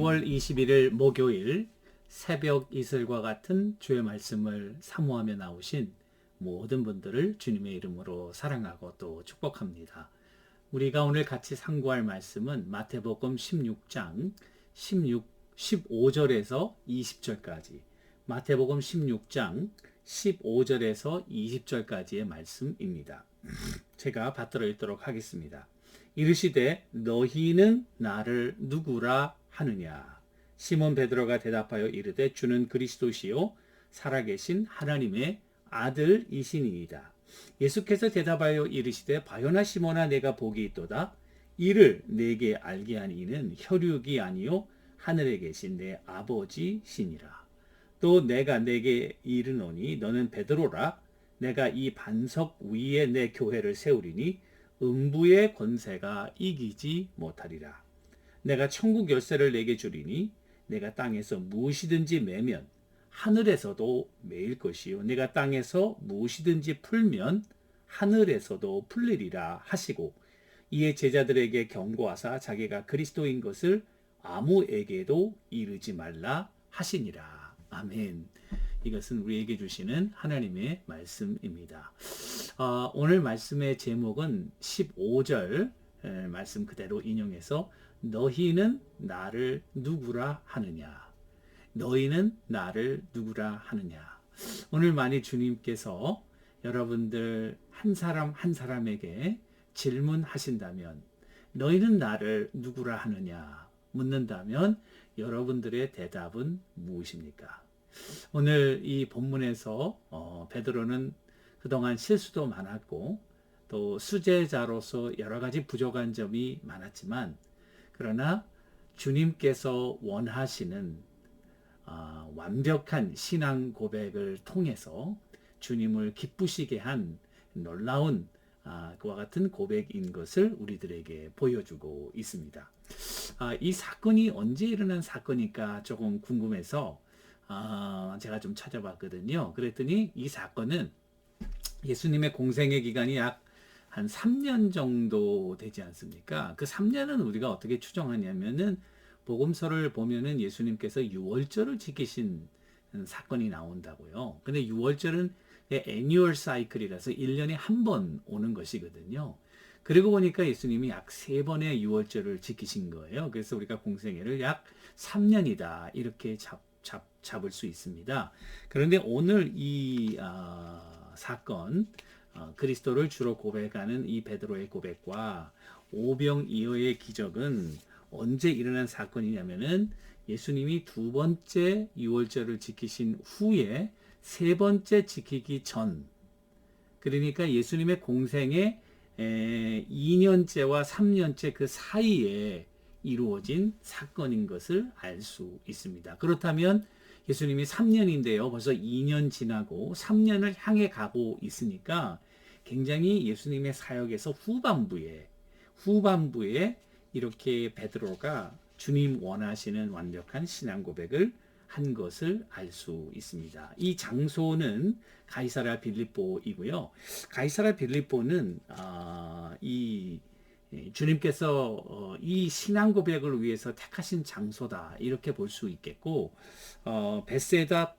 10월 21일 목요일 새벽 이슬과 같은 주의 말씀을 사모하며 나오신 모든 분들을 주님의 이름으로 사랑하고 또 축복합니다 우리가 오늘 같이 상고할 말씀은 마태복음 16장 16, 15절에서 20절까지 마태복음 16장 15절에서 20절까지의 말씀입니다. 제가 받들어 읽도록 하겠습니다. 이르시되 너희는 나를 누구라 하느냐 시몬 베드로가 대답하여 이르되 주는 그리스도시요 살아계신 하나님의 아들이시니이다. 예수께서 대답하여 이르시되 바요나 시몬아 내가 복이 있도다 이를 내게 알게 한 이는 혈육이 아니요 하늘에 계신 내 아버지시니라. 또 내가 내게 이르노니 너는 베드로라 내가 이 반석 위에 내 교회를 세우리니 음부의 권세가 이기지 못하리라. 내가 천국 열쇠를 내게 주리니 내가 땅에서 무엇이든지 매면 하늘에서도 매일 것이요 내가 땅에서 무엇이든지 풀면 하늘에서도 풀리리라 하시고 이에 제자들에게 경고하사 자기가 그리스도인 것을 아무에게도 이르지 말라 하시니라. 아멘. 이것은 우리에게 주시는 하나님의 말씀입니다. 어, 오늘 말씀의 제목은 15절 말씀 그대로 인용해서 너희는 나를 누구라 하느냐. 너희는 나를 누구라 하느냐. 오늘 많이 주님께서 여러분들 한 사람 한 사람에게 질문하신다면 너희는 나를 누구라 하느냐 묻는다면 여러분들의 대답은 무엇입니까? 오늘 이 본문에서 어, 베드로는 그동안 실수도 많았고 또 수제자로서 여러 가지 부족한 점이 많았지만 그러나 주님께서 원하시는 어, 완벽한 신앙 고백을 통해서 주님을 기쁘시게 한 놀라운 아, 그와 같은 고백인 것을 우리들에게 보여주고 있습니다. 아, 이 사건이 언제 일어난 사건일까 조금 궁금해서 아, 제가 좀 찾아봤거든요. 그랬더니 이 사건은 예수님의 공생의 기간이 약 한 3년 정도 되지 않습니까? 그 3년은 우리가 어떻게 추정하냐면은 복음서를 보면은 예수님께서 6월절을 지키신 사건이 나온다고요. 근데 6월절은 애니얼 사이클이라서 1년에 한 번 오는 것이거든요. 그리고 보니까 예수님이 약 세 번의 6월절을 지키신 거예요. 그래서 우리가 공생애를 약 3년이다. 이렇게 잡, 잡, 잡을 수 있습니다. 그런데 오늘 이 어, 사건, 어, 그리스도를 주로 고백하는 이 베드로의 고백과 오병이어의 기적은 언제 일어난 사건이냐면은 예수님이 두 번째 6월절을 지키신 후에 세 번째 지키기 전 그러니까 예수님의 공생의 2년째와 3년째 그 사이에 이루어진 사건인 것을 알 수 있습니다. 그렇다면 예수님이 3년인데요. 벌써 2년 지나고 3년을 향해 가고 있으니까 굉장히 예수님의 사역에서 후반부에 후반부에 이렇게 베드로가 주님 원하시는 완벽한 신앙 고백을 한 것을 알 수 있습니다. 이 장소는 가이사라 빌립보이고요. 가이사라 빌립보는 어, 이 예, 주님께서 어, 이 신앙 고백을 위해서 택하신 장소다 이렇게 볼 수 있겠고 어, 베세다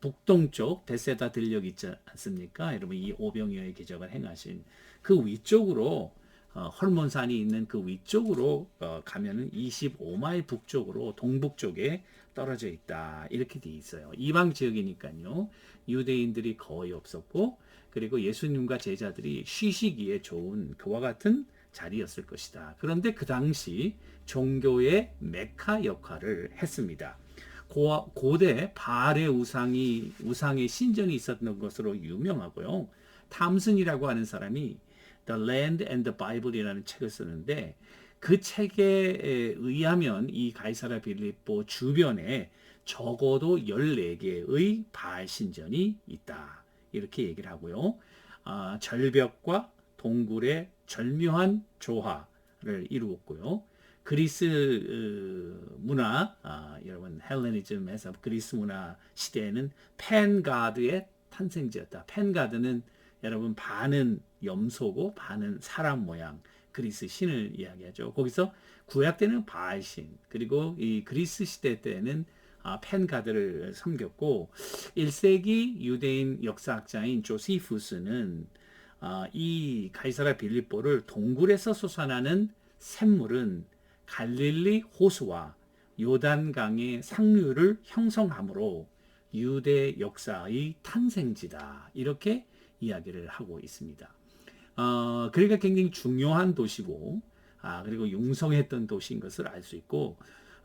북동쪽 베세다 들녘 있지 않습니까? 여러분 이 오병이어의 기적을 행하신 그 위쪽으로 어, 헐몬산이 있는 그 위쪽으로 어, 가면은 25마일 북쪽으로 동북쪽에 떨어져 있다 이렇게 돼 있어요. 이방 지역이니까요. 유대인들이 거의 없었고 그리고 예수님과 제자들이 쉬시기에 좋은 그와 같은 자리였을 것이다. 그런데 그 당시 종교의 메카 역할을 했습니다. 고, 고대 바알의 우상이 우상의 신전이 있었던 것으로 유명하고요. 탐슨이라고 하는 사람이 The Land and the Bible이라는 책을 쓰는데 그 책에 의하면 이 가이사라 빌립보 주변에 적어도 14개의 바알 신전이 있다. 이렇게 얘기를 하고요. 아, 절벽과 동굴의 절묘한 조화를 이루었고요. 그리스 어, 문화, 아, 여러분 헬레니즘에서 그리스 문화 시대에는 펜가드의 탄생지였다. 펜가드는 여러분 반은 염소고 반은 사람 모양 그리스 신을 이야기하죠. 거기서 구약 때는 바알 신 그리고 이 그리스 시대 때는 아, 펜가드를 섬겼고 1세기 유대인 역사학자인 조시푸스는 아, 이 가이사라 빌립보를 동굴에서 솟아나는 샘물은 갈릴리 호수와 요단강의 상류를 형성함으로 유대 역사의 탄생지다. 이렇게 이야기를 하고 있습니다. 어, 그러니까 굉장히 중요한 도시고, 아, 그리고 융성했던 도시인 것을 알 수 있고,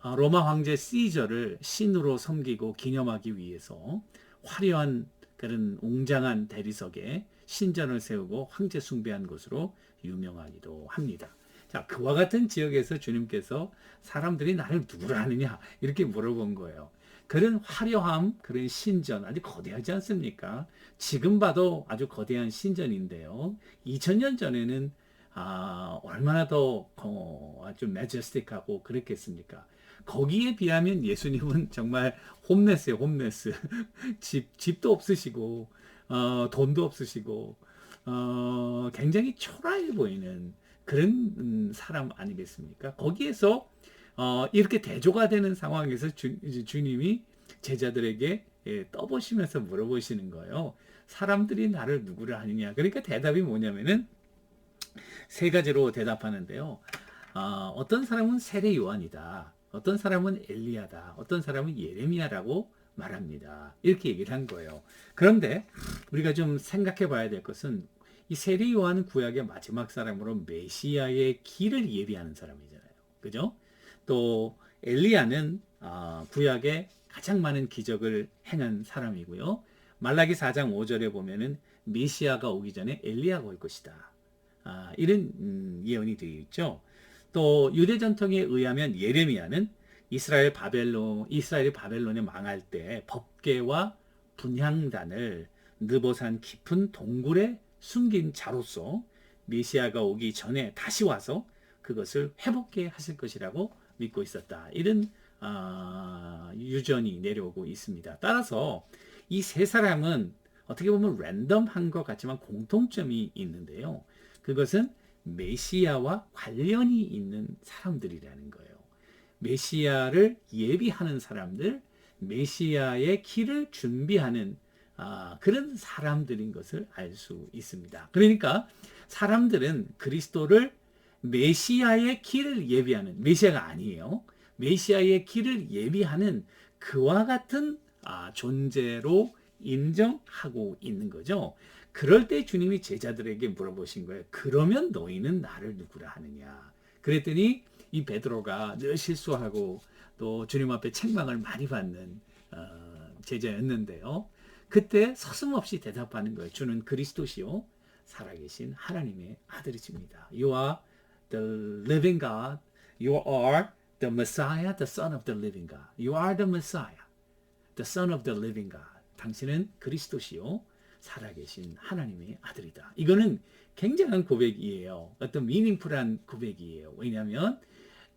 어, 로마 황제 시저를 신으로 섬기고 기념하기 위해서 화려한 그런 웅장한 대리석에 신전을 세우고 황제 숭배한 곳으로 유명하기도 합니다. 자, 그와 같은 지역에서 주님께서 사람들이 나를 누구라 하느냐 이렇게 물어본 거예요. 그런 화려함, 그런 신전 아주 거대하지 않습니까? 지금 봐도 아주 거대한 신전인데요. 2000년 전에는 아, 얼마나 더 어, 아주 매저스틱하고 그랬겠습니까? 거기에 비하면 예수님은 정말 홈레스예요, 홈레스. 집 집도 없으시고 어, 돈도 없으시고 어, 굉장히 초라해 보이는 그런 음, 사람 아니겠습니까? 거기에서 어, 이렇게 대조가 되는 상황에서 주, 주님이 제자들에게 예, 떠보시면서 물어보시는 거예요. 사람들이 나를 누구를 아느냐. 그러니까 대답이 뭐냐면은 세 가지로 대답하는데요. 어, 어떤 사람은 세례 요한이다. 어떤 사람은 엘리야다. 어떤 사람은 예레미야라고 말합니다. 이렇게 얘기를 한 거예요. 그런데 우리가 좀 생각해 봐야 될 것은 이 세례 요한은 구약의 마지막 사람으로 메시아의 길을 예비하는 사람이잖아요. 그죠? 또 엘리야는 아, 구약에 가장 많은 기적을 행한 사람이고요. 말라기 4장 5절에 보면은 메시아가 오기 전에 엘리야가 올 것이다. 아, 이런 음, 예언이 되어 있죠. 또 유대 전통에 의하면 예레미야는 이스라엘 바벨론 이스라엘이 바벨론에 망할 때 법계와 분향단을 느보산 깊은 동굴에 숨긴 자로서 메시아가 오기 전에 다시 와서 그것을 회복해 하실 것이라고 믿고 있었다. 이런 어, 유전이 내려오고 있습니다. 따라서 이 세 사람은 어떻게 보면 랜덤한 것 같지만 공통점이 있는데요. 그것은 메시아와 관련이 있는 사람들이라는 거예요. 메시아를 예비하는 사람들, 메시아의 길을 준비하는 아, 그런 사람들인 것을 알 수 있습니다. 그러니까 사람들은 그리스도를 메시아의 길을 예비하는 메시아가 아니에요. 메시아의 길을 예비하는 그와 같은 아, 존재로 인정하고 있는 거죠. 그럴 때 주님이 제자들에게 물어보신 거예요. 그러면 너희는 나를 누구라 하느냐? 그랬더니 이 베드로가 늘 실수하고 또 주님 앞에 책망을 많이 받는 어, 제자였는데요. 그때 서슴없이 대답하는 거예요. 주는 그리스도시요 살아계신 하나님의 아들이십니다. You are the living God. You are the Messiah, the Son of the living God. You are the Messiah, the Son of the living God. 당신은 그리스도시요 살아계신 하나님의 아들이다. 이거는 굉장한 고백이에요. 어떤 미닝풀한 고백이에요. 왜냐하면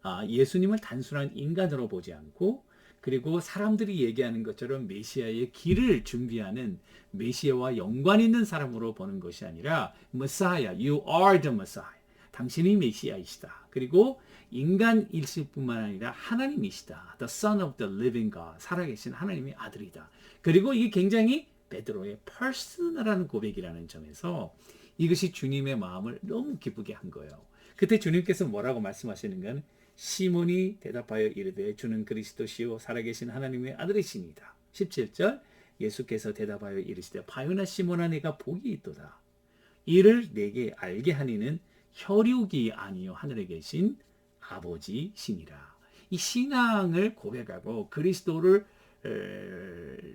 아, 예수님을 단순한 인간으로 보지 않고 그리고 사람들이 얘기하는 것처럼 메시아의 길을 준비하는 메시아와 연관 있는 사람으로 보는 것이 아니라 Messiah, you are the Messiah. 당신이 메시아이시다. 그리고 인간일실 뿐만 아니라 하나님이시다. The Son of the Living God. 살아계신 하나님의 아들이다. 그리고 이게 굉장히 베드로의 퍼스널한 고백이라는 점에서 이것이 주님의 마음을 너무 기쁘게 한 거예요. 그때 주님께서 뭐라고 말씀하시는 건 시몬이 대답하여 이르되 주는 그리스도시요 살아계신 하나님의 아들이시니다. 17절 예수께서 대답하여 이르시되 바요나 시몬아 내가 복이 있도다. 이를 내게 알게 하니는 혈육이 아니요 하늘에 계신 아버지시니라. 이 신앙을 고백하고 그리스도를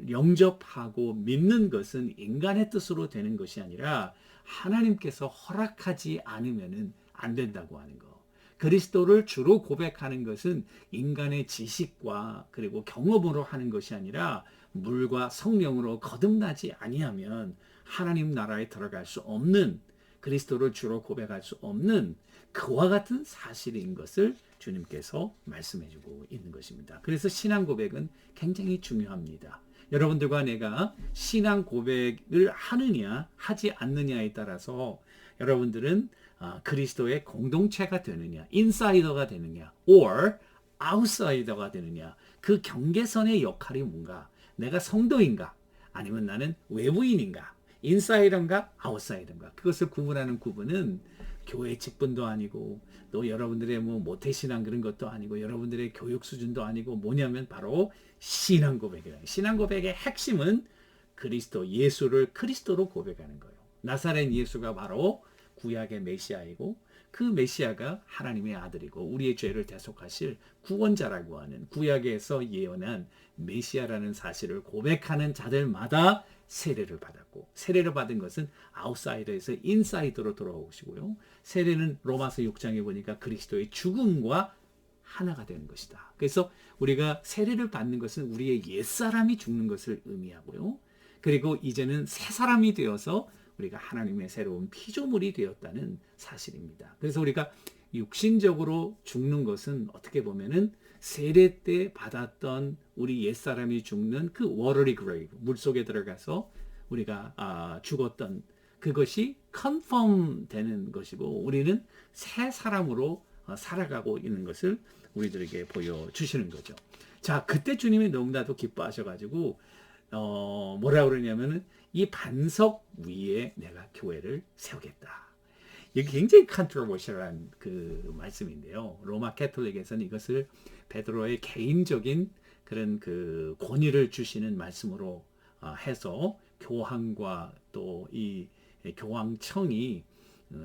영접하고 믿는 것은 인간의 뜻으로 되는 것이 아니라 하나님께서 허락하지 않으면 안 된다고 하는 거. 그리스도를 주로 고백하는 것은 인간의 지식과 그리고 경험으로 하는 것이 아니라 물과 성령으로 거듭나지 아니하면 하나님 나라에 들어갈 수 없는 그리스도를 주로 고백할 수 없는 그와 같은 사실인 것을 주님께서 말씀해 주고 있는 것입니다. 그래서 신앙 고백은 굉장히 중요합니다. 여러분들과 내가 신앙 고백을 하느냐 하지 않느냐에 따라서 여러분들은 아, 그리스도의 공동체가 되느냐, 인사이더가 되느냐, or 아웃사이더가 되느냐, 그 경계선의 역할이 뭔가, 내가 성도인가, 아니면 나는 외부인인가, 인사이더인가, 아웃사이더인가, 그것을 구분하는 구분은 교회 직분도 아니고, 또 여러분들의 뭐 모태신앙 그런 것도 아니고, 여러분들의 교육 수준도 아니고, 뭐냐면 바로 신앙 고백이라. 신앙 고백의 핵심은 그리스도, 예수를 그리스도로 고백하는 거예요. 나사렛 예수가 바로 구약의 메시아이고 그 메시아가 하나님의 아들이고 우리의 죄를 대속하실 구원자라고 하는 구약에서 예언한 메시아라는 사실을 고백하는 자들마다 세례를 받았고 세례를 받은 것은 아웃사이더에서 인사이더로 돌아오시고요. 세례는 로마서 6장에 보니까 그리스도의 죽음과 하나가 되는 것이다. 그래서 우리가 세례를 받는 것은 우리의 옛사람이 죽는 것을 의미하고요. 그리고 이제는 새 사람이 되어서 우리가 하나님의 새로운 피조물이 되었다는 사실입니다. 그래서 우리가 육신적으로 죽는 것은 어떻게 보면은 세례 때 받았던 우리 옛사람이 죽는 그 watery grave 물속에 들어가서 우리가 아, 죽었던 그것이 컨펌 되는 것이고 우리는 새 사람으로 어, 살아가고 있는 것을 우리들에게 보여주시는 거죠. 자, 그때 주님이 너무나도 기뻐하셔가지고 어, 뭐라 그러냐면은 이 반석 위에 내가 교회를 세우겠다. 이게 굉장히 컨트로버셜한 그 말씀인데요. 로마 캐톨릭에서는 이것을 베드로의 개인적인 그런 그 권위를 주시는 말씀으로 어, 해서 교황과 또 이 교황청이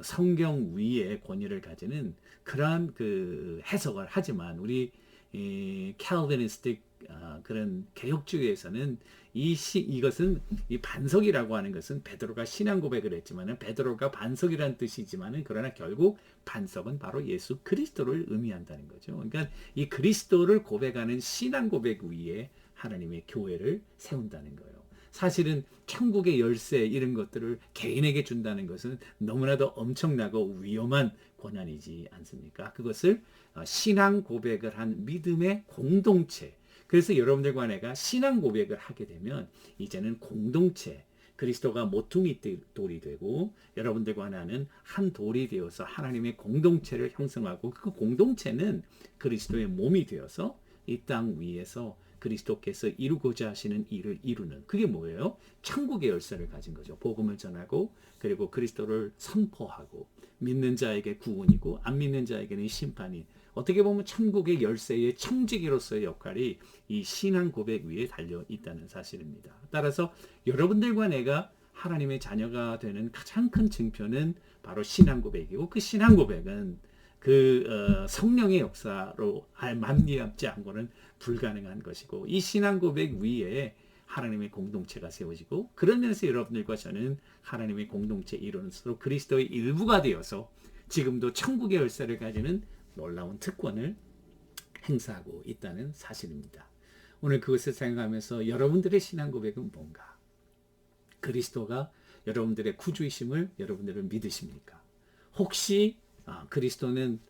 성경 위에 권위를 가지는 그러한 그 해석을 하지만 우리 이 캘비니스틱 어, 그런 개혁주의에서는 이 시, 이것은 이 반석이라고 하는 것은 베드로가 신앙 고백을 했지만은 베드로가 반석이라는 뜻이지만은 그러나 결국 반석은 바로 예수 그리스도를 의미한다는 거죠. 그러니까 이 그리스도를 고백하는 신앙 고백 위에 하나님의 교회를 세운다는 거예요. 사실은 천국의 열쇠 이런 것들을 개인에게 준다는 것은 너무나도 엄청나고 위험한 권한이지 않습니까? 그것을 어, 신앙 고백을 한 믿음의 공동체 그래서 여러분들과 내가 신앙 고백을 하게 되면 이제는 공동체 그리스도가 모퉁이 돌이 되고 여러분들과 나는 한 돌이 되어서 하나님의 공동체를 형성하고 그 공동체는 그리스도의 몸이 되어서 이 땅 위에서 그리스도께서 이루고자 하시는 일을 이루는 그게 뭐예요? 천국의 열쇠를 가진 거죠. 복음을 전하고 그리고 그리스도를 선포하고 믿는 자에게 구원이고 안 믿는 자에게는 심판이 어떻게 보면 천국의 열쇠의 청지기로서의 역할이 이 신앙 고백 위에 달려 있다는 사실입니다. 따라서 여러분들과 내가 하나님의 자녀가 되는 가장 큰 증표는 바로 신앙 고백이고 그 신앙 고백은 그 어, 성령의 역사로 만미합지 않고는 불가능한 것이고 이 신앙 고백 위에 하나님의 공동체가 세워지고 그런 면에서 여러분들과 저는 하나님의 공동체 이론으로 그리스도의 일부가 되어서 지금도 천국의 열쇠를 가지는 놀라운 특권을 행사하고 있다는 사실입니다. 오늘 그것을 생각하면서 여러분들의 신앙 고백은 뭔가? 그리스도가 여러분들의 구주이심을 여러분들은 믿으십니까? 혹시 아, 그리스도는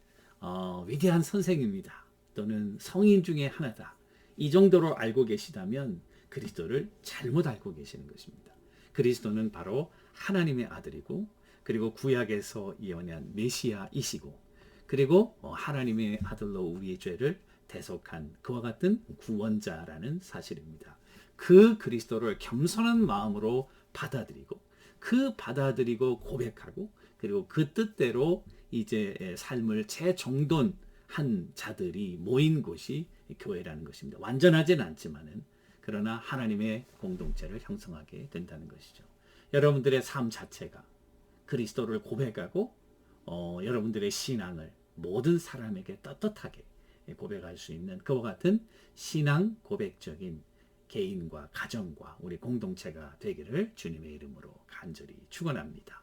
어, 위대한 선생입니다. 또는 성인 중에 하나다. 이 정도로 알고 계시다면 그리스도를 잘못 알고 계시는 것입니다. 그리스도는 바로 하나님의 아들이고 그리고 구약에서 예언한 메시아이시고 그리고 어, 하나님의 아들로 우리의 죄를 대속한 그와 같은 구원자라는 사실입니다. 그 그리스도를 겸손한 마음으로 받아들이고 그 받아들이고 고백하고 그리고 그 뜻대로 이제 삶을 재정돈한 자들이 모인 곳이 교회라는 것입니다. 완전하진 않지만은 그러나 하나님의 공동체를 형성하게 된다는 것이죠. 여러분들의 삶 자체가 그리스도를 고백하고 어, 여러분들의 신앙을 모든 사람에게 떳떳하게 고백할 수 있는 그와 같은 신앙 고백적인 개인과 가정과 우리 공동체가 되기를 주님의 이름으로 간절히 축원합니다.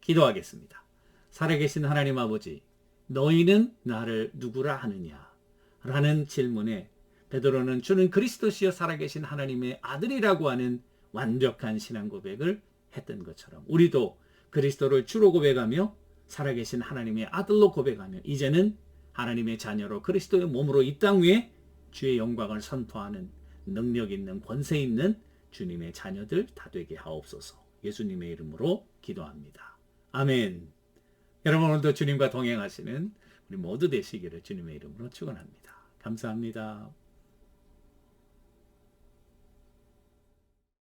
기도하겠습니다. 살아계신 하나님 아버지, 너희는 나를 누구라 하느냐? 라는 질문에 베드로는 주는 그리스도시여 살아계신 하나님의 아들이라고 하는 완벽한 신앙 고백을 했던 것처럼 우리도 그리스도를 주로 고백하며 살아계신 하나님의 아들로 고백하며 이제는 하나님의 자녀로 그리스도의 몸으로 이 땅 위에 주의 영광을 선포하는 능력 있는 권세 있는 주님의 자녀들 다 되게 하옵소서. 예수님의 이름으로 기도합니다. 아멘. 여러분 오늘도 주님과 동행하시는 우리 모두 되시기를 주님의 이름으로 축원합니다. 감사합니다.